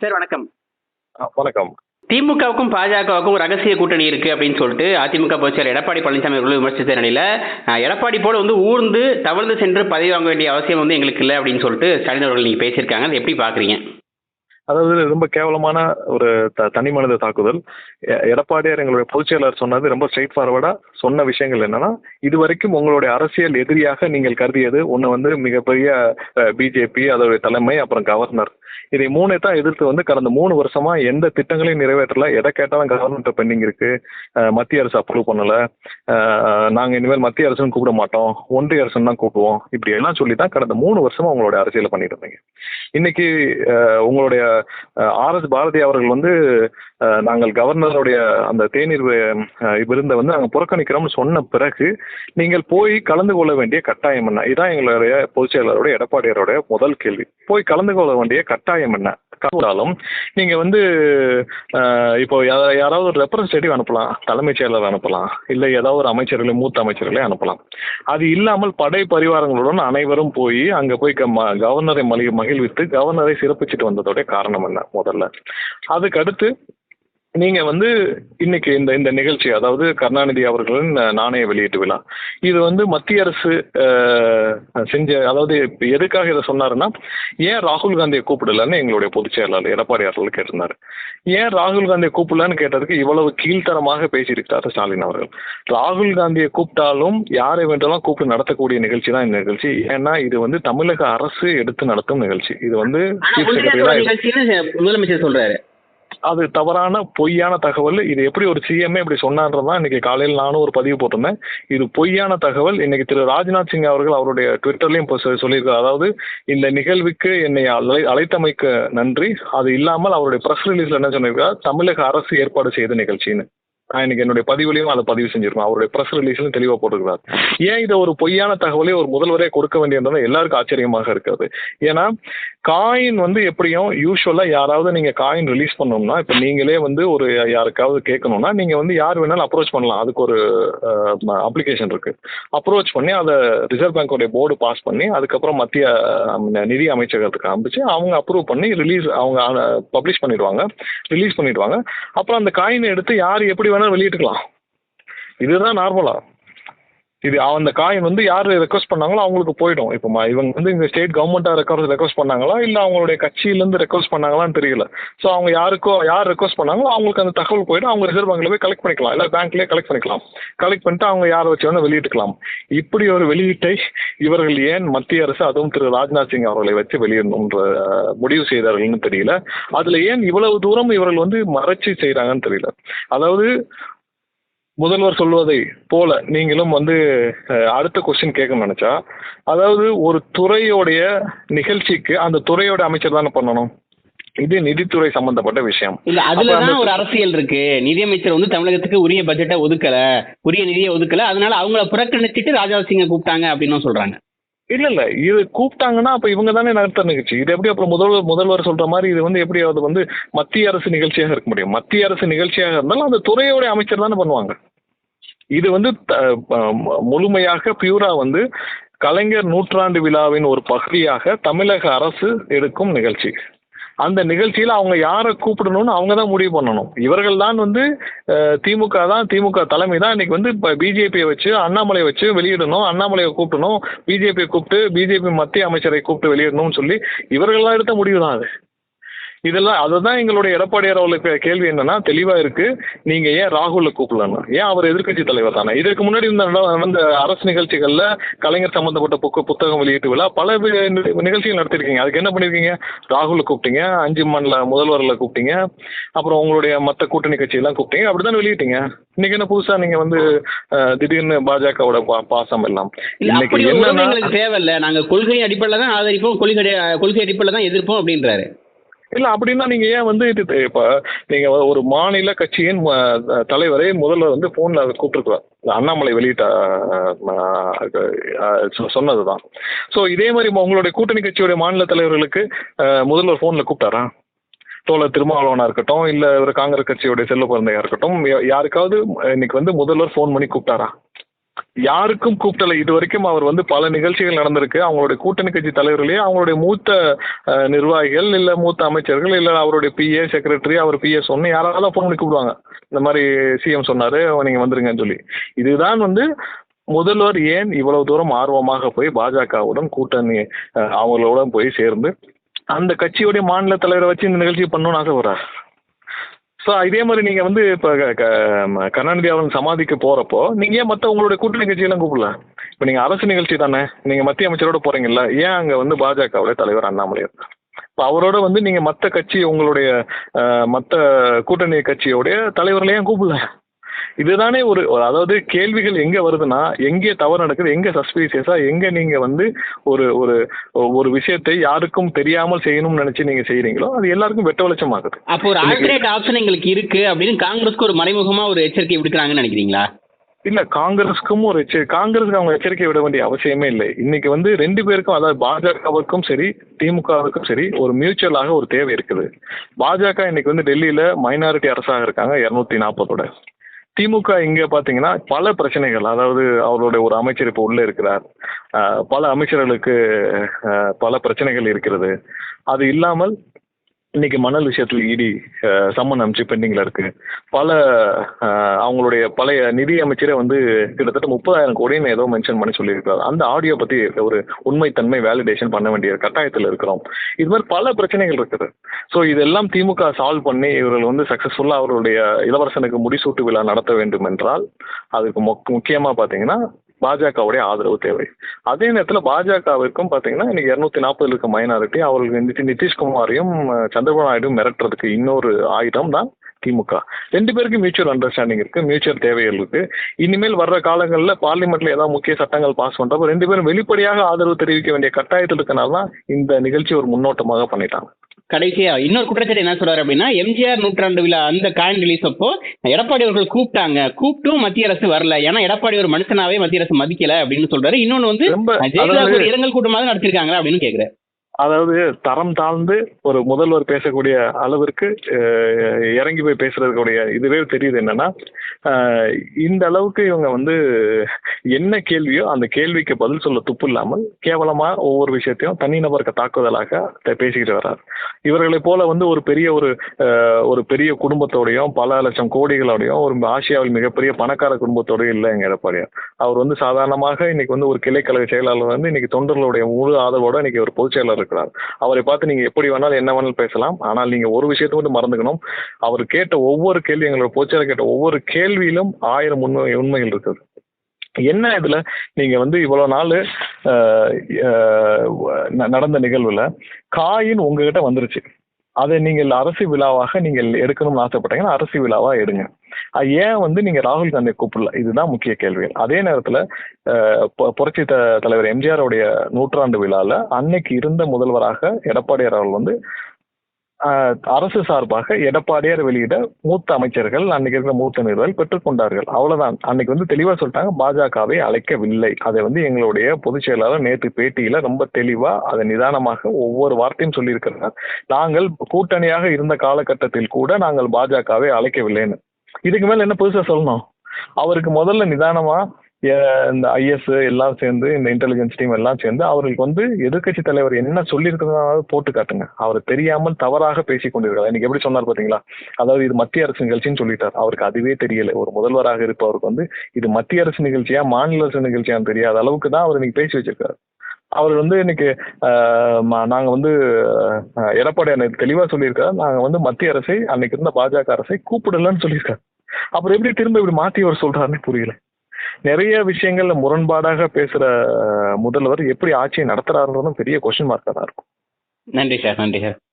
Sir வணக்கம். வணக்கம். திமுகவுக்கும் பாஜகவுக்கும் ரகசிய கூட்டணி இருக்கு அப்படின்னு சொல்லிட்டு அதிமுக பொதுச்செயலர் எடப்பாடி பழனிசாமி அவர்கள் விமர்சித்த நிலையில எடப்பாடி போல வந்து ஊர்ந்து தவழ்ந்து சென்று பதவி வாங்க வேண்டிய அவசியம் வந்து எங்களுக்கு இல்லை அப்படின்னு சொல்லிட்டு ஸ்டாலின் அவர்கள் நீங்க பேசியிருக்காங்க. அதை எப்படி பாக்குறீங்க? அதாவது ரொம்ப கேவலமான ஒரு தனி மனித தாக்குதல். எடப்பாடியார் எங்களுடைய பொதுச்செயலர் சொன்னது ரொம்ப ஸ்ட்ரைட் ஃபார்வர்டா சொன்ன விஷயங்கள் என்னன்னா இது வரைக்கும் உங்களுடைய அரசியல் எதிரியாக நீங்கள் கருதியது ஒன்று வந்து மிகப்பெரிய பிஜேபி அதோடைய தலைமை அப்புறம் கவர்னர் இதை மூணை தான் எதிர்த்து வந்து கடந்த மூணு வருஷமா எந்த திட்டங்களையும் நிறைவேற்றல. எதை கேட்டாலும் கவர்மெண்ட் பெண்டிங் இருக்கு. மத்திய அரசு அப்ரூவ் பண்ணல. நாங்கள் நாங்க இனிமேல் மத்திய அரசுன்னு கூப்பிட மாட்டோம். ஒன்றிய அரசுன்னு தான் கூப்பிடுவோம். இப்படி எல்லாம் சொல்லி தான் கடந்த மூணு வருஷமா உங்களுடைய அரசியலை பண்ணிட்டு இருந்தீங்க. இன்னைக்கு உங்களுடைய ஆர் எஸ் பாரதி அவர்கள் வந்து நாங்கள் கவர்னருடைய அந்த தேநீர் விருந்தை வந்து நாங்கள் புறக்கணிக்கிறோம்னு சொன்ன பிறகு நீங்கள் போய் கலந்து கொள்ள வேண்டிய கட்டாயம் என்ன? இதான் எங்களுடைய பொதுச் செயலாளருடைய எடப்பாடியாருடைய முதல் கேள்வி. போய் கலந்து கொள்ள வேண்டிய கட்டாயம் என்ன? கலந்தாலும் நீங்க வந்து இப்போ யாராவது ஒரு ரெப்ரஸன்டேட்டிவ் அனுப்பலாம் தலைமைச் செயலர் அனுப்பலாம் இல்லை ஏதாவது ஒரு அமைச்சர்களே மூத்த அமைச்சர்களே அனுப்பலாம். அது இல்லாமல் படை பரிவாரங்களுடன் அனைவரும் போய் அங்க போய் க- ம- கவர்னரை மகிழ்வித்து கவர்னரை சிறப்பிச்சுட்டு வந்ததோடைய காரணம் என்ன முதல்ல? அதுக்கடுத்து அடுத்து நீங்க வந்து இன்னைக்கு இந்த இந்த நிகழ்ச்சி அதாவது கருணாநிதி அவர்களின் நாணய வெளியீட்டு விழா இது வந்து மத்திய அரசு செஞ்ச அதாவது எதுக்காக இதை சொன்னாருன்னா ஏன் ராகுல் காந்தியை கூப்பிடலன்னு எங்களுடைய பொதுச் செயலாளர் எடப்பாடி அவர்கள் கேட்டிருந்தாரு. ஏன் ராகுல் காந்தியை கூப்பிடலன்னு கேட்டதுக்கு இவ்வளவு கீழ்த்தரமாக பேசியிருக்கிறாரு ஸ்டாலின் அவர்கள். ராகுல் காந்தியை கூப்பிட்டாலும் யாரை வேண்டாலும் கூப்பிட்டு நடத்தக்கூடிய நிகழ்ச்சி தான் இந்த நிகழ்ச்சி. ஏன்னா இது வந்து தமிழக அரசு எடுத்து நடத்தும் நிகழ்ச்சி. இது வந்து முதலமைச்சர் சொல்றாரு. அது தவறான பொய்யான தகவல். இது எப்படி ஒரு சிஎம்ஏ இப்படி சொன்னான்றதான் இன்னைக்கு காலையில் நானும் ஒரு பதிவு போட்டிருந்தேன். இது பொய்யான தகவல். இன்னைக்கு திரு ராஜ்நாத் சிங் அவர்கள் அவருடைய ட்விட்டர்லயும் இப்போ சொல்லியிருக்காரு. அதாவது இந்த நிகழ்வுக்கு என்னை அழை அழைத்தமைக்கு நன்றி. அது இல்லாமல் அவருடைய பிரஸ் ரிலீஸ்ல என்ன சொன்னிருக்கார் தமிழக அரசு ஏற்பாடு செய்த நிகழ்ச்சின்னு. இன்னைக்கு என்னுடைய பதிவுலையும் அதை பதிவு செஞ்சிருக்கோம் அவருடைய ப்ரெஸ் ரிலீஸ்லையும் தெளிவாக போட்டிருக்கிறார். ஏன் இதை ஒரு பொய்யான தகவலை ஒரு முதல்வரே கொடுக்க வேண்டியது எல்லாருக்கும் ஆச்சரியமாக இருக்கிறது ஏன்னா காயின் வந்து எப்படியும் யூஸ்வலாக யாராவது நீங்கள் காயின் ரிலீஸ் பண்ணோம்னா இப்போ நீங்களே வந்து ஒரு யாருக்காவது கேட்கணும்னா நீங்கள் வந்து யார் வேணாலும் அப்ரோச் பண்ணலாம். அதுக்கு ஒரு அப்ளிகேஷன் இருக்கு. அப்ரோச் பண்ணி அதை ரிசர்வ் பேங்கோடைய போர்டு பாஸ் பண்ணி அதுக்கப்புறம் மத்திய நிதி அமைச்சகத்துக்கு அனுப்பிச்சு அவங்க அப்ரூவ் பண்ணி ரிலீஸ் அவங்க பப்ளிஷ் பண்ணிடுவாங்க. ரிலீஸ் பண்ணிடுவாங்க. அப்புறம் அந்த காயினை எடுத்து யார் எப்படி வேணாலும் வெளியிட்டுக்கலாம். இதுதான் நார்மலா இது அந்த காயின் வந்து யார் ரெக்வஸ்ட் பண்ணாங்களோ அவங்களுக்கு போயிடும். இப்போ இவங்க வந்து இந்த ஸ்டேட் கவர்மெண்ட்டாக ரெக்வஸ்ட் ரெக்வஸ்ட் பண்ணாங்களா? இல்லை அவங்களுடைய கட்சியிலேருந்து ரெக்வஸ்ட் பண்ணாங்களான்னு தெரியல. ஸோ அவங்க யாருக்கோ யார் ரெக்வஸ்ட் பண்ணாங்களோ அவங்களுக்கு அந்த தகவல் போயிடும். அவங்க ரிசர்வ் பேங்க்ல போய் கலெக்ட் பண்ணிக்கலாம். இல்லை பேங்க்லேயே கலெக்ட் பண்ணிக்கலாம். கலெக்ட் பண்ணிட்டு அவங்க யாரை வச்சு வேணால் வெளியிட்டுக்கலாம். இப்படி ஒரு வெளியீட்டை இவர்கள் ஏன் மத்திய அரசு அதுவும் திரு ராஜ்நாத் சிங் அவர்களை வச்சு வெளியிடணுன்ற முடிவு செய்தார்கள்னு தெரியல. அதில் ஏன் இவ்வளவு தூரம் இவர்கள் வந்து மறைச்சு செய்கிறாங்கன்னு தெரியல. அதாவது முதல்வர் சொல்வதை போல நீங்களும் வந்து அடுத்த கொஸ்டின் கேட்கணும்னு நினைச்சா அதாவது ஒரு துறையோடைய நிகழ்ச்சிக்கு அந்த துறையோட அமைச்சர் தானே பண்ணணும்? இது நிதித்துறை சம்பந்தப்பட்ட விஷயம். இல்ல அதுலதான் ஒரு அரசியல் இருக்கு. நிதியமைச்சர் வந்து தமிழகத்துக்கு உரிய பட்ஜெட்டை ஒதுக்கல. உரிய நிதியை ஒதுக்கல. அதனால அவங்கள புறக்கணிச்சிட்டு ராஜா சிங்கை கூப்பிட்டாங்க அப்படின்னு சொல்றாங்க. இல்ல இல்ல இது கூப்பிட்டாங்கன்னா அப்ப இவங்க தானே நடத்த நிகழ்ச்சி. இது எப்படி அப்புறம் முதல்வர் முதல்வர் சொல்ற மாதிரி இது வந்து எப்படி அது வந்து மத்திய அரசு நிகழ்ச்சியாக இருக்க முடியும். மத்திய அரசு நிகழ்ச்சியாக இருந்தாலும் அந்த துறையோட அமைச்சர் தானே பண்ணுவாங்க. இது வந்து த- ம- முழுமையாக பியூரா வந்து கலைஞர் நூற்றாண்டு விழாவின் ஒரு பகுதியாக தமிழக அரசு எடுக்கும் நிகழ்ச்சி. அந்த நிகழ்ச்சியில் அவங்க யாரை கூப்பிடணும்னு அவங்க தான் முடிவு பண்ணணும். இவர்கள் தான் வந்து திமுக தான் திமுக தலைமை தான் இன்னைக்கு வந்து இப்போ பிஜேபியை வச்சு அண்ணாமலையை வச்சு வெளியிடணும் அண்ணாமலையை கூப்பிடணும் பிஜேபியை கூப்பிட்டு பிஜேபி மத்திய அமைச்சரை கூப்பிட்டு வெளியிடணும்னு சொல்லி இவர்கள்லாம் எடுத்த முடிவு தான் அது. இதெல்லாம் அதுதான் எங்களுடைய எடப்பாடியார் அவர்களுக்கு கேள்வி என்னன்னா தெளிவா இருக்கு. நீங்க ஏன் ராகுல கூப்பிடலன்னு? ஏன் அவர் எதிர்க்கட்சி தலைவர் தானே? இதற்கு முன்னாடி இந்த நட- நடந்த அரசு நிகழ்ச்சிகள்ல கலைஞர் சம்பந்தப்பட்ட புக்கு புத்தகம் வெளியீட்டு விழா பல நிகழ்ச்சிகள் நடத்திருக்கீங்க. அதுக்கு என்ன பண்ணிருக்கீங்க? ராகுல கூப்பிட்டீங்க அஞ்சு மண்ல முதல்வர்ல கூப்பிட்டீங்க அப்புறம் உங்களுடைய மத்த கூட்டணி கட்சியெல்லாம் கூப்பிட்டீங்க அப்படிதான் வெளியிட்டீங்க. இன்னைக்கு என்ன புதுசா நீங்க வந்து திடீர்னு பாஜகவோட பாசம் எல்லாம்? இன்னைக்கு தேவையில்ல. நாங்க கொள்கை அடிப்படையில தான் ஆதரிப்போம் கொள்கை கொள்கை அடிப்படையில தான் எதிர்ப்போம் அப்படின்றாரு. இல்ல அப்படின்னா நீங்க ஏன் வந்து இது இப்போ இப்ப நீங்க ஒரு மாநில கட்சியின் தலைவரை முதல்வர் வந்து போன்ல கூப்பிட்டுருக்குறார். அண்ணாமலை வெளியிட்ட சொன்னதுதான். ஸோ இதே மாதிரி உங்களுடைய கூட்டணி கட்சியுடைய மாநில தலைவர்களுக்கு முதல்வர் போன்ல கூப்பிட்டாரா? தோழர் திருமாவளவனா இருக்கட்டும் இல்ல ஒரு காங்கிரஸ் கட்சியுடைய செல்ல குழந்தையா இருக்கட்டும் யாருக்காவது இன்னைக்கு வந்து முதல்வர் ஃபோன் பண்ணி கூப்பிட்டாரா? யாருக்கும் கூப்பிடல. இது வரைக்கும் அவர் வந்து பல நிகழ்ச்சிகள் நடந்திருக்கு. அவங்களுடைய கூட்டணி கட்சி தலைவர்களே அவங்களுடைய மூத்த நிர்வாகிகள் இல்ல மூத்த அமைச்சர்கள் இல்ல அவருடைய பிஏ செக்ரட்டரி அவர் பிஏ சொன்ன யாராவது ஃபோன் பண்ணி கூப்பிடுவாங்க. இந்த மாதிரி சிஎம் சொன்னாரு நீங்க வந்துருங்கன்னு சொல்லி. இதுதான் வந்து முதல்வர் ஏன் இவ்வளவு தூரம் ஆர்வமாக போய் பாஜகவுடன் கூட்டணி அவங்களோட போய் சேர்ந்து அந்த கட்சியுடைய மாநில தலைவரை வச்சு இந்த நிகழ்ச்சி பண்ணணும்னு ஆசைப்படுறாரு? ஸோ இதே மாதிரி நீங்கள் வந்து இப்போ கருணாநிதி அவர்கள் சமாதிக்கு போகிறப்போ நீங்கள் ஏன் மற்ற உங்களுடைய கூட்டணி கட்சியெல்லாம் கூப்பிடல? இப்போ நீங்கள் அரசு நிகழ்ச்சி தானே நீங்கள் மத்திய அமைச்சரோட போகிறீங்கல்ல ஏன் அங்கே வந்து பாஜகவுடைய தலைவர் அண்ணாமலை இருக்கார்? இப்போ அவரோட வந்து நீங்கள் மற்ற கட்சி உங்களுடைய மற்ற கூட்டணி கட்சியோடைய தலைவர்களையும் கூப்பிடல. இதுதானே ஒரு அதாவது கேள்விகள் எங்க வருதுன்னா எங்கே தவறு நடக்குது எங்க சஸ்பீசியஸா எங்க நீங்க வந்து ஒரு ஒரு ஒரு விஷயத்தை யாருக்கும் தெரியாமல் செய்யணும்னு நினைச்சு நீங்க செய்றீங்களோ அது எல்லாருக்கும் வெட்ட வெளிச்சமாகுது. அப்போ ஒரு ஆல்டர்னேட் ஆப்ஷன் எங்களுக்கு இருக்கு அப்படின்னு காங்கிரஸ்க்கு ஒரு மறைமுகமா ஒரு எச்சரிக்கை விடுக்கிறாங்கன்னு நினைக்கிறீங்களா? இல்ல காங்கிரஸுக்கும் ஒரு காங்கிரஸுக்கு அவங்க எச்சரிக்கை விட வேண்டிய அவசியமே இல்லை. இன்னைக்கு வந்து ரெண்டு பேருக்கும் அதாவது பாஜகவுக்கும் சரி திமுகவுக்கும் சரி ஒரு மியூச்சுவலாக ஒரு தேவை இருக்குது. பாஜக இன்னைக்கு வந்து டெல்லியில மைனாரிட்டி அரசாக இருக்காங்க இருநூத்தி நாற்பதோட திமுக இங்க பாத்தீங்கன்னா பல பிரச்சனைகள் அதாவது அவருடைய ஒரு அமைச்சர் இப்போ உள்ள இருக்கிறார். பல அமைச்சர்களுக்கு பல பிரச்சனைகள் இருக்கிறது. அது இல்லாமல் இன்னைக்கு மணல் விஷயத்தில் இடி சம்மன் அமைச்சு பெண்டிங்ல இருக்கு. பல அவங்களுடைய பழைய நிதி அமைச்சரே வந்து கிட்டத்தட்ட முப்பதாயிரம் கோடின்னு ஏதோ மென்ஷன் பண்ணி சொல்லியிருக்காரு அந்த ஆடியோ பத்தி ஒரு உண்மைத்தன்மை வேலிடேஷன் பண்ண வேண்டிய கட்டாயத்தில் இருக்கிறோம். இது மாதிரி பல பிரச்சனைகள் இருக்குது. ஸோ இதெல்லாம் திமுக சால்வ் பண்ணி இவர்கள் வந்து சக்சஸ்ஃபுல்லாக அவர்களுடைய இளவரசனுக்கு முடிசூட்டு விழா நடத்த வேண்டும் என்றால் அதுக்கு முக் முக்கியமாக பார்த்தீங்கன்னா பாஜகவுடைய ஆதரவு தேவை. அதே நேரத்தில் பாஜகவிற்கும் பார்த்தீங்கன்னா இன்னைக்கு இரநூத்தி நாற்பதுல இருக்க மைனாரிட்டி அவர்களுக்கு வந்துட்டு நிதிஷ்குமாரையும் சந்திரபாபு நாயுடும் மிரட்டுறதுக்கு இன்னொரு ஆயுதம் தான் திமுக. ரெண்டு பேருக்கும் மியூச்சுவல் அண்டர்ஸ்டாண்டிங் இருக்கு மியூச்சுவல் தேவைகள் இருக்கு. இனிமேல் வர்ற காலங்களில் பார்லிமெண்ட்ல ஏதாவது முக்கிய சட்டங்கள் பாஸ் பண்றப்ப ரெண்டு பேரும் வெளிப்படையாக ஆதரவு தெரிவிக்க வேண்டிய கட்டாயத்தில் இருக்கனால தான் இந்த நிகழ்ச்சி ஒரு முன்னோட்டமாக பண்ணிட்டாங்க. கடைசியா இன்னொரு குற்றச்சாட்டு என்ன சொல்றாரு அப்படின்னா எம்ஜிஆர் நூற்றாண்டு விழா அந்த காயின் ரிலீஸ் அப்போ எடப்பாடி அவர்கள் கூப்பிட்டாங்க. கூப்பிட்டும் மத்திய அரசு வரல. ஏன்னா எடப்பாடி ஒரு மனுஷனாவே மத்திய அரசு மதிக்கல அப்படின்னு சொல்றாரு. இன்னொன்னு வந்து ஜெயலலிதா இரங்கல் கூட்டமாக நடத்திருக்காங்களா அப்படின்னு கேக்குறேன் அதாவது தரம் தாழ்ந்து ஒரு முதல்வர் பேசக்கூடிய அளவிற்கு இறங்கி போய் பேசுறதுக்குடைய இதுவே தெரியுது என்னன்னா இந்த அளவுக்கு இவங்க வந்து என்ன கேள்வியோ அந்த கேள்விக்கு பதில் சொல்ல துப்பு இல்லாமல் கேவலமா ஒவ்வொரு விஷயத்தையும் தனிநபருக்கு தாக்குதலாக பேசிக்கிட்டு வர்றார். இவர்களை போல வந்து ஒரு பெரிய ஒரு ஒரு பெரிய குடும்பத்தோடையும் பல லட்சம் கோடிகளோடையும் ஒரு ஆசியாவில் மிகப்பெரிய பணக்கார குடும்பத்தோடயும் இல்லை எங்க எடப்பாடியார் அவர் வந்து சாதாரணமாக இன்னைக்கு வந்து ஒரு கிளைக்கழக செயலாளர் வந்து இன்னைக்கு தொண்டர்களுடைய முழு ஆதரவோட இன்னைக்கு ஒரு பொதுச் செயலாளர் இருக்கிறார் அவரை பார்த்து நீங்க எப்படி வேணாலும் என்ன வேணாலும் பேசலாம். ஆனால் நீங்க ஒரு விஷயத்தை மட்டும் மறந்துக்கணும். அவர் கேட்ட ஒவ்வொரு கேள்வி எங்களோட போச்சார கேட்ட ஒவ்வொரு கேள்வியிலும் ஆயிரம் உண்மை உண்மைகள் இருக்குது. என்ன இதுல? நீங்க வந்து இவ்வளவு நாள் நடந்த நிகழ்வுல காயின் உங்ககிட்ட வந்துருச்சு. அதை நீங்கள் அரசு விழாவாக நீங்கள் எடுக்கணும்னு ஆசைப்பட்டீங்கன்னா அரசு விழாவா எடுங்க. அது ஏன் வந்து நீங்க ராகுல் காந்தியை கூப்பிடல? இதுதான் முக்கிய கேள்விகள். அதே நேரத்துல புரட்சி த தலைவர் எம்ஜிஆருடைய நூற்றாண்டு விழால அன்னைக்கு இருந்த முதல்வராக எடப்பாடியார் அவர்கள் வந்து அரசு சார்பாக எடப்பாடியார் வெளியிட மூத்த அமைச்சர்கள் அன்னைக்கு இருக்கிற மூத்த நிர்வாகிகள் பெற்றுக்கொண்டார்கள் அவ்வளவுதான். அன்னைக்கு வந்து தெளிவா சொல்லிட்டாங்க பாஜகவை அழைக்கவில்லை. அதை வந்து எங்களுடைய பொதுச் செயலாளர் நேற்று பேட்டியில ரொம்ப தெளிவா அதை நிதானமாக ஒவ்வொரு வார்த்தையும் சொல்லியிருக்கிறார். நாங்கள் கூட்டணியாக இருந்த காலகட்டத்தில் கூட நாங்கள் பாஜகவை அழைக்கவில்லைன்னு. இதுக்கு மேல என்ன புதுசா சொல்லணும்? அவருக்கு முதல்ல நிதானமா இந்த ஐஎஸ் எல்லாம் சேர்ந்து இந்த இன்டெலிஜென்ஸ் டீம் எல்லாம் சேர்ந்து அவர்களுக்கு வந்து எதிர்க்கட்சி தலைவர் என்ன சொல்லியிருக்கிறதாவது போட்டு காட்டுங்க. அவர் தெரியாமல் தவறாக பேசி கொண்டிருக்கிறார். இன்னைக்கு எப்படி சொன்னார் பாத்தீங்களா? அதாவது இது மத்திய அரசு நிகழ்ச்சின்னு சொல்லிட்டார். அவருக்கு அதுவே தெரியல. ஒரு முதல்வராக இருப்பவருக்கு வந்து இது மத்திய அரசு நிகழ்ச்சியா மாநில அரசு நிகழ்ச்சியான்னு தெரியாத அளவுக்கு தான் அவர் இன்னைக்கு பேசி வச்சிருக்காரு. அவர் வந்து இன்னைக்கு நாங்க வந்து எடப்பாடி அன்னைக்கு தெளிவா சொல்லியிருக்காரு. நாங்க வந்து மத்திய அரசை அன்னைக்கு இருந்த பாஜக அரசை கூப்பிடலன்னு சொல்லியிருக்காரு. அப்புறம் எப்படி திரும்ப இப்படி மாத்தி அவர் சொல்றாருன்னு புரியல. நிறைய விஷயங்கள்ல முரண்பாடாக பேசுற முதல்வர் எப்படி ஆட்சியை நடத்துறாருன்றதும் பெரிய கொஸ்டின் மார்க்கா தான் இருக்கும். நன்றி சார் நன்றி சார்.